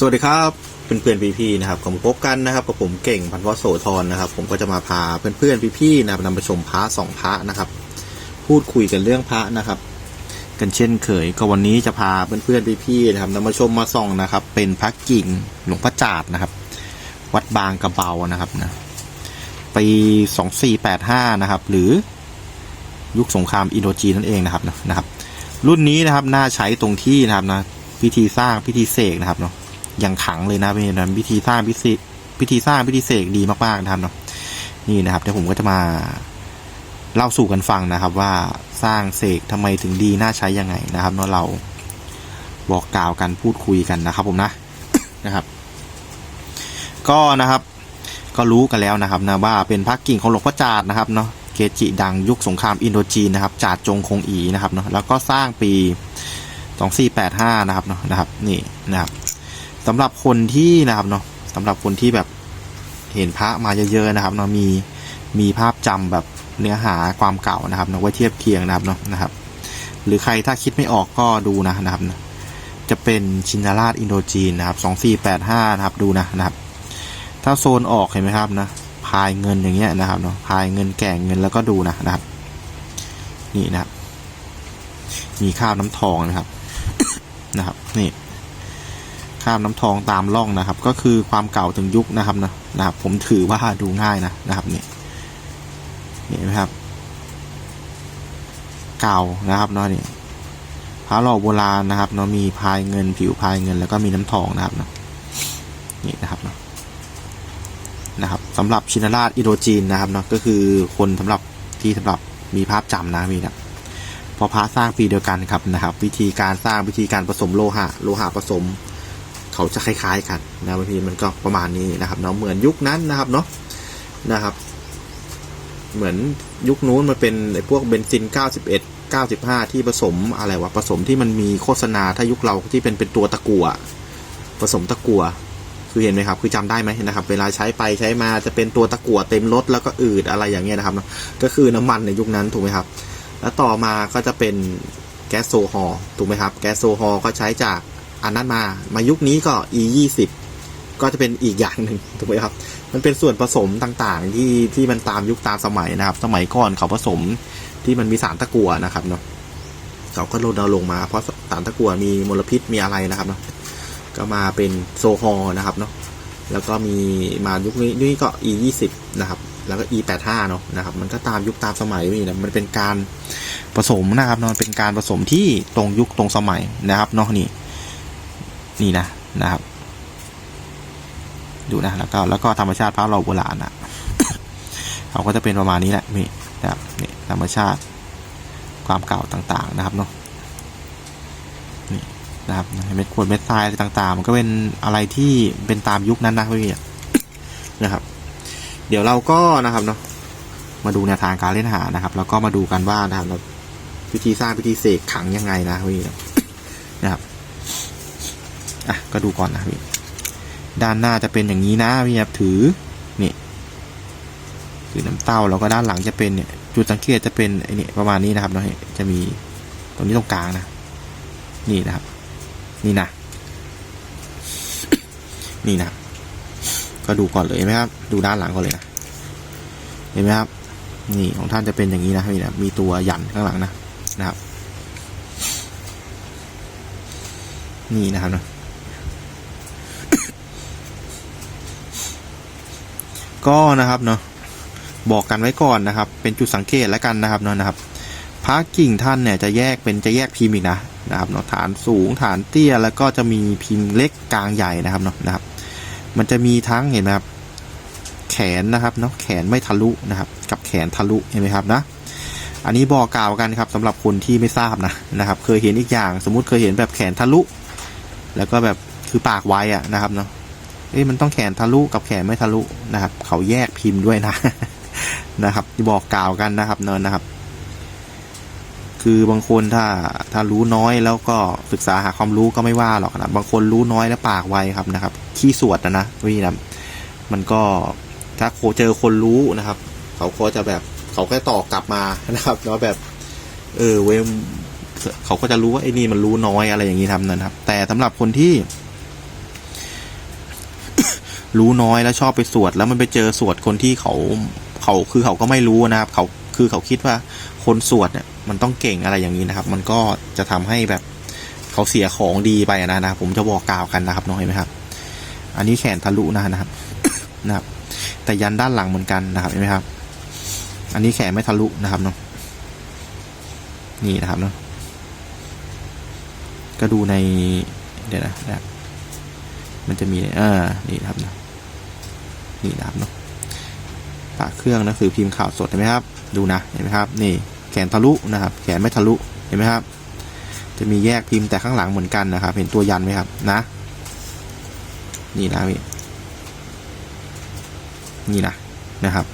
สวัสดีครับเพื่อนเพื่อนพี่พี่ๆนะครับผมพบกันนะครับกับผมเก่งพันวโสธรนะครับ ผมก็จะมาพาเพื่อนเพื่อนพี่พี่ๆนะครับนำไปชมพระสองพระนะครับ พูดคุยกันเรื่องพระนะครับ กันเช่นเคยก็วันนี้จะพาเพื่อนเพื่อนพี่พี่ๆนะครับนำมาชมมาส่องนะครับ เป็นพระกิ่งหลวงพ่อจาดนะครับ วัดบางกระเบานะครับนะปีสองสี่แปดห้านะครับ หรือยุคสงครามอินโดจีนนั่นเองนะครับนะนะครับ รุ่นนี้นะครับน่าใช้ตรงที่นะครับนะพิธีสร้างพิธีเสกนะครับเนาะ อย่างขังเลยนะเป็นนะพิธีสร้างพิธีพิธีสร้างพิธีเสกดีมากๆนะครับเนาะนี่นะครับเดี๋ยวผมก็จะมาเล่าสู่กันฟังนะครับ ว่าสร้างเสกทำไมถึงดีน่าใช้ยังไงนะครับเนาะเราบอกกล่าวกันพูดคุยกันนะครับ ผมนะนะครับ ก็นะครับ ก็รู้กันแล้วนะครับนะว่าเป็นพระกิ่งของหลวงพ่อจาดนะครับเนาะเกจิดังยุคสงครามอินโดจีนนะครับจาดจงคงอีนะครับเนาะแล้วก็สร้างปี 2485 นะครับเนาะนะครับ นี่นะครับ สำหรับคนที่นะครับเนาะสำหรับคนที่แบบเห็นพระมาเยอะๆนะครับเนาะมีมีภาพจำแบบเนื้อหาความเก่านะครับเนาะไว้เทียบเคียงนะครับเนาะนะครับ หรือใครถ้าคิดไม่ออกก็ดูนะนะครับนะจะเป็นชินราชอินโดจีนนะครับ2485นะครับดูนะนะครับ ถ้าโซนออกเห็นไหมครับนะพายเงินอย่างเงี้ยนะครับเนาะพายเงินแก่เงินแล้วก็ดูนะนะครับ นี่นะครับ มีข้าวน้ำทองนะครับนะครับ นี่ ข้ามน้ำทองตามร่องนะครับ ก็คือความเก่าถึงยุคนะครับนะนะครับ ผมถือว่าดูง่ายนะนะครับนี่เห็นไหมครับ เก่านะครับเนาะนี่พระหล่อโบราณนะครับเนาะมีพายเงินผิวพายเงิน แล้วก็มีน้ำทองนะครับเนาะนี่นะครับเนาะนะครับสำหรับชินราชอิโดจีนนะครับเนาะก็คือคนสำหรับที่สำหรับมีภาพจำนะมีนะพอพระสร้างปีเดียวกันครับนะครับ วิธีการสร้างวิธีการผสมโลหะ โลหะผสม เขาจะคล้าย ๆ กันนะบางทีมันก็ประมาณนี้นะครับเนาะเหมือนยุคนั้นนะครับเนาะนะครับ เหมือนยุคนู้นมันเป็นไอ้พวกเบนซิน 91 95 ที่ผสมอะไรวะผสมที่มันมีโฆษณาถ้ายุคเราที่เป็นเป็นตัวตะกั่วผสมตะกั่วคือเห็นไหมครับ คือจำได้ไหมนะครับ เวลาใช้ไปใช้มาจะเป็นตัวตะกั่วเต็มรถแล้วก็อืดอะไรอย่างเงี้ยนะครับนะก็คือน้ำมันในยุคนั้นถูกไหมครับ แล้วต่อมาก็จะเป็นแก๊สโซฮอลถูกไหมครับ แก๊สโซฮอลก็ใช้จาก อันนั้นมา มายุคนี้ก็ e 2 0ก็จะเป็นอีกอย่างหนึ่งถูกไหมครับ มันเป็นส่วนผสมต่างๆ ที่ที่มันตามยุคตามสมัยนะครับ สมัยก่อนเขาผสมที่มันมีสารตะกั่วนะครับเนาะเขาก็ลดเราลงมา เพราะสารตะกั่วมีมลพิษมีอะไรนะครับเนาะก็มาเป็นโซฮอลนะครับเนาะแล้วก็มีมายุคนี้นี่ก็ e 2 0นะครับแล้วก็ e 8 5เนาะนะครับ มันก็ตามยุคตามสมัยนี่นะมันเป็นการผสมนะครับเนาะเป็นการผสมที่ตรงยุคตรงสมัยนะครับเนาะนี่ นี่นะนะครับ ดูนะแล้วก็แล้วก็ธรรมชาติพระเราโบราณนะเขาก็จะเป็นประมาณนี้แหละนี่นะครับนี่ธรรมชาติความเก่าต่างๆนะครับเนาะนี่นะครับเม็ดขวดเม็ดทรายอะไรต่างๆ มันก็เป็นอะไรที่เป็นตามยุคนั้นนะพี่นะครับ เดี๋ยวเราก็นะครับเนาะมาดูแนวทางการเล่นหานะครับ แล้วก็มาดูกันว่านะครับพิธีสร้างพิธีเสกขังยังไงนะพี่นะครับ อะก็ดูก่อนนะพี่ด้านหน้าจะเป็นอย่างนี้นะพี่ครับถือนี่ถือน้ำเต้าแล้วก็ด้านหลังจะเป็นเนี่ยจุดสังเกตจะเป็นไอ้นี่ประมาณนี้นะครับเนาะจะมีตรงนี้ตรงกลางนะนี่นะครับ นี่นะนี่นะก็ดูก่อนเลยไหมครับ ดูด้านหลังก่อนเลยนะเห็นไหมครับ นี่ของท่านจะเป็นอย่างนี้นะนี่นะมีตัวยันข้างหลังนะนะครับ นี่นะครับนะ ก็นะครับเนาะบอกกันไว้ก่อนนะครับ เป็นจุดสังเกตแล้วกันนะครับเนาะนะครับพระกิ่งท่านเนี่ยจะแยกเป็นจะแยกพิมพ์อีกนะนะครับเนาะฐานสูงฐานเตี้ยแล้วก็จะมีพิมพ์เล็กกลางใหญ่นะครับเนาะนะครับ มันจะมีทั้งเห็นไหมครับแขนนะครับเนาะแขนไม่ทะลุนะครับ กับแขนทะลุเห็นไหมครับนะอันนี้บอกกล่าวกันครับสำหรับคนที่ไม่ทราบนะนะครับ เคยเห็นอีกอย่าง สมมุติเคยเห็นแบบแขนทะลุ แล้วก็แบบคือปากไวอะนะครับเนาะ เอ้ยมันต้องแขนทะลุกับแขนไม่ทะลุนะครับ เขาแยกพิมพ์ด้วยนะนะครับบอกกล่าวกันนะครับเนินนะครับ คือบางคนถ้าถ้ารู้น้อยแล้วก็ศึกษาหาความรู้ก็ไม่ว่าหรอกนะบางคนรู้น้อยแล้วปากไวครับนะครับขี้สวดนะนะพี่นะมันก็ถ้าโคเจอคนรู้นะครับ เขาก็จะแบบเขาแค่ตอบกลับมานะครับแล้วแบบ เออเวมเขาก็จะรู้ว่าไอ้นี่มันรู้น้อยอะไรอย่างนี้ทำนะครับ แต่สำหรับคนที่ รู้น้อยแล้วชอบไปสวด แล้วมันไปเจอสวดคนที่เขาเขาคือเขาก็ไม่รู้นะครับเขาคือเขาคิดว่าคนสวดเนี่ยมันต้องเก่งอะไรอย่างนี้นะครับ มันก็จะทำให้แบบเขาเสียของดีไปนะนะครับผมจะบอกกล่าวกันนะครับน้องเห็นไหมครับ อันนี้แขนทะลุนะนะครับนะครับ แต่ยันด้านหลังเหมือนกันนะครับเห็นไหมครับ อันนี้แขนไม่ทะลุนะครับเนาะนี่นะครับเนาะก็ดูในเดี๋ยวนะนะครับ มันจะมีเออนี่นะครับนะนี่นะครับเนาะปากเครื่องนะคือพิมพ์ข่าวสดเห็นไหมครับ ดูนะเห็นไหมครับ นี่แขนทะลุนะครับ แขนไม่ทะลุเห็นไหมครับ จะมีแยกพิมพ์แต่ข้างหลังเหมือนกันนะครับ เห็นตัวยันไหมครับนะ นี่นะพี่นี่นะนะครับ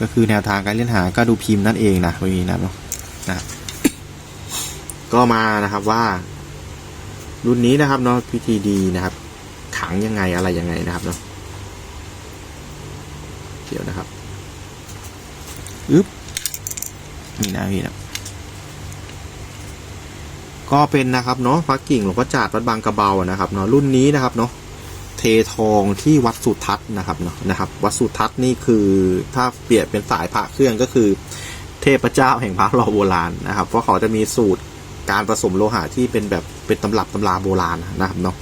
ก็คือแนวทางการเล่นหาก็ดูพิมพ์นั่นเองนะไม่มีนะเนาะนะก็มานะครับว่า รุ่นนี้นะครับเนาะพิธีดีนะครับ ขังยังไงอะไรยังไงนะครับเนาะเดี๋ยวนะครับอึ๊บนี่นะพี่นะก็เป็นนะครับเนาะพระกิ่งหลวงพ่อจาดวัดบางกระเบานะครับเนาะรุ่นนี้นะครับเนาะเททองที่วัดสุทัศน์นะครับเนาะนะครับ วัดสุทัศน์นี่คือถ้าเปรียบเป็นสายพระเครื่องก็คือ เทพเจ้าแห่งพระรอโบราณนะครับ เพราะเขาจะมีสูตรการผสมโลหะที่เป็นแบบเป็นตำรับตำราโบราณนะครับเนาะ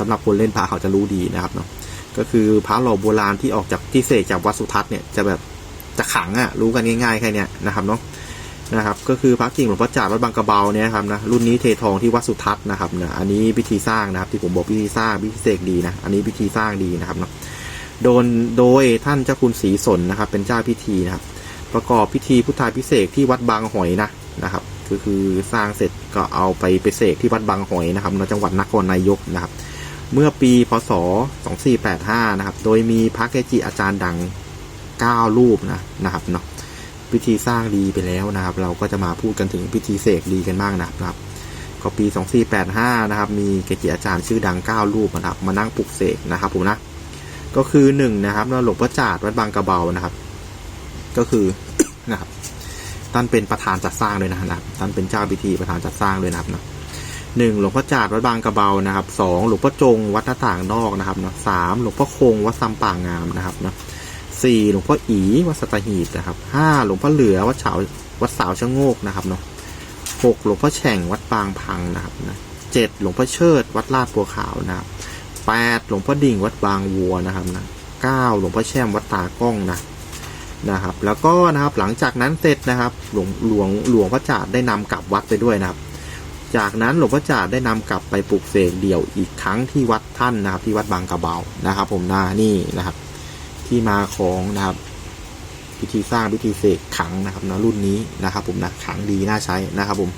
สำหรับคนเล่นพระเขาจะรู้ดีนะครับเนาะก็คือพระหล่อโบราณที่ออกจากที่เสกจากวัดสุทัศน์เนี่ยจะแบบจะขังอะ่ะรู้กันง่ายๆแค่เนี้ยนะครับเนาะนะครับก็คือพระกิ่งหลวงพ่อจาวัดบางกระเบาเนี่ยครับนะรุ่นนี้เททองที่วัดสุทัศน์นะครับนะอันนี้พิธีสร้างนะครับที่ผมบอกพิธีสร้างพิธีเสกดีนะอันนี้พิธีสร้างดีนะครับเนาะโดนโดยท่านเจ้าคุณศรีสนนะครับ เป็นเจ้าพิธีนะครับ ประกอบพิธีพุทธาพิเศษที่วัดบางหอยนะนะครับก็คือสร้างเสร็จก็เอาไปไปเสกที่วัดบางหอยนะครับในจังหวัดนครนายกนะครับ เมื่อปีพศ 2485 นะครับ โดยมีพระเกจิอาจารย์ดัง 9 รูปนะนะครับเนาะพิธีสร้างดีไปแล้วนะครับ เราก็จะมาพูดกันถึงพิธีเสกดีกันบ้างนะครับ ก็ปี 2485 นะครับ มีเกจิอาจารย์ชื่อดัง 9 รูปนะครับ มานั่งปลุกเสกนะครับผมนะ ก็คือหนึ่งนะครับหลวงพ่อจาดวัดบางกระเบานะครับ ก็คือนะครับท่านเป็นประธานจัดสร้างเลยนะครับท่านเป็นเจ้าพิธีประธานจัดสร้างเลยนะครับนะ หนึ่งหลวงพ่อจาดวัดบางกระเบานะครับสองหลวงพ่อจงวัดหน้าต่างนอกนะครับเนาะสามหลวงพ่อคงวัดซัมป่างงามนะครับเนาะสี่หลวงพ่ออีวัดสตหีบนะครับห้าหลวงพ่อเหลือวัดเฉาวัดสาวชะโงกนะครับเนาะหกหลวงพ่อแฉ่งวัดปางพังนะครับนะเจ็ดหลวงพ่อเชิด วัดลาดบัวขาวนะครับแปดหลวงพ่อดิ่งวัดบางวัวนะครับนะเก้าหลวงพ่อแช่มวัดตากล้องนะนะครับ แล้วก็นะครับหลังจากนั้นเสร็จนะครับ หลวงหลวงหลวงพระจาดได้นำกลับวัดไปด้วยนะครับ จากนั้นหลวงพระจาดได้นำกลับไปปลูกเสกเดี่ยวอีกครั้งที่วัดท่านนะครับ ที่วัดบางกระเบานะครับ ผมน้านี่นะครับ ที่มาของนะครับ พิธีสร้างพิธีเสกขังนะครับนะรุ่นนี้นะครับ ผมนะขังดีน่าใช้นะครับ ผม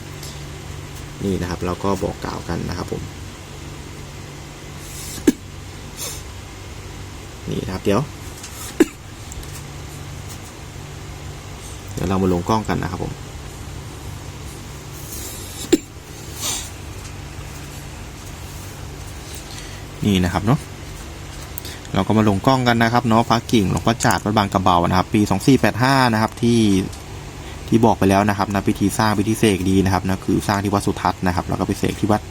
นี่นะครับเราก็บอกกล่าวกันนะครับ ผม นี่นะครับเดี๋ยวเดี๋ยวเรามาลงกล้องกันนะครับผม นี่นะครับเนาะเราก็มาลงกล้องกันนะครับเนาะพระกิ่งหลวงพ่อจาดวัดบางกระเบานะครับ ปี 2485 นะครับที่ที่บอกไปแล้วนะครับนะพิธีสร้างพิธีเสกดีนะครับนะคือสร้างที่วัดสุทัศน์นะครับ แล้วก็ไปเสกที่วัด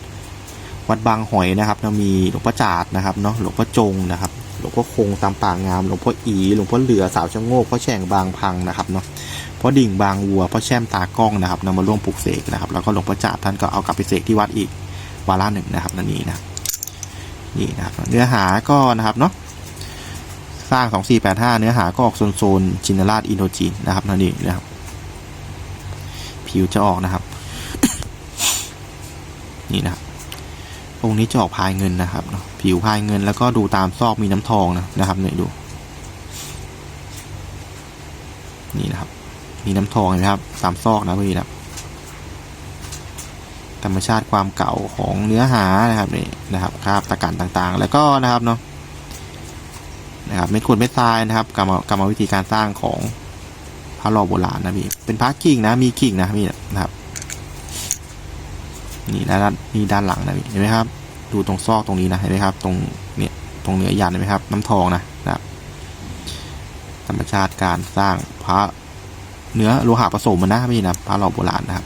วัดบางหอยนะครับนะมีหลวงพ่อจาดนะครับเนาะหลวงพ่อจงนะครับหลวงพ่อคงตามป่างามหลวงพ่ออีหลวงพ่อเหลือสาวชะโงกพ่อแฉ่งบางพังนะครับเนาะพ่อดิ่งบางวัวพ่อแช่มตากล้องนะครับนำมาร่วมปลูกเสกนะครับแล้วก็หลวงพ่อจาดท่านก็เอากลับไปเสกที่วัดอีกวาระหนึ่งนะครับนั่นนี่นะครับ นี่นะครับเนื้อหาก็นะครับเนาะสร้าง 2485 เนื้อหาก็ออกโซนโซนจินราชอินโดจีนนะครับนั่นนี่นะครับ ผิวจะออกนะครับ นี่นะครับองค์นี้จะออกพายเงินนะครับเนาะผิวพายเงินแล้วก็ดูตามซอกมีน้ำทองนะนะครับเนี่ยดู นี่นะครับ มีน้ำทองนไหมครับตามซอกนะพี่นะครับ ธรรมชาติความเก่าของเนื้อหานะครับนี่นะครับคราบตะกันต่างๆ แล้วก็นะครับเนาะนะครับเม็ดขวดเม็ดทรายนะครับกรรมกรรมวิธีการสร้างของพระหล่อโบราณนะพี่เป็นพระกิ่งนะมีกิ่งนะพี่นะครับนี่ด้านนี่ด้านหลังนะพี่เห็นไหมครับ ดูตรงซอกตรงนี้นะเห็นไหมครับ ตรงเนี่ยตรงเนื้อยันเห็นไหมครับ น้ำทองนะนะครับธรรมชาติการสร้างพระเนื้อโลหะผสมมันนะพี่นะพระหล่อโบราณนะครับ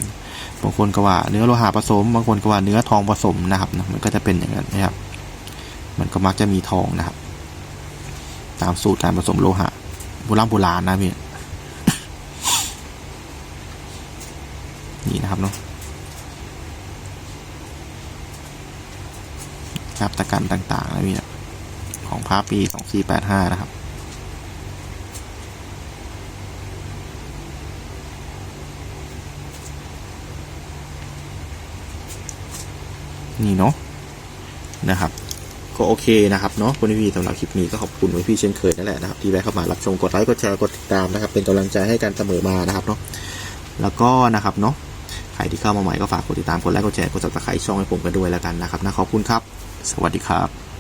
บางคนก็ว่าเนื้อโลหะผสม บางคนก็ว่าเนื้อทองผสมนะครับนะมันก็จะเป็นอย่างนั้นนะครับ มันก็มักจะมีทองนะครับ ตามสูตรการผสมโลหะโบราณโบราณนะพี่นี่นะครับเนาะครับตะกันต่างๆนะพี่ของพระปีสองสี่แปดห้านะครับ นี่เนาะนะครับ ก็โอเคนะครับเนาะคุณพี่สำหรับคลิปนี้ก็ขอบคุณคุณพี่เช่นเคยนั่นแหละนะครับที่แวะเข้ามารับชมกดไลค์กดแชร์กดติดตามนะครับ เป็นกำลังใจให้กันเสมอมานะครับเนาะแล้วก็นะครับเนาะใครที่เข้ามาใหม่ก็ฝากกดติดตามกดไลค์กดแชร์กดติดตามช่องให้ผมกันด้วยแล้วกันนะครับนะขอบคุณครับ สวัสดีครับ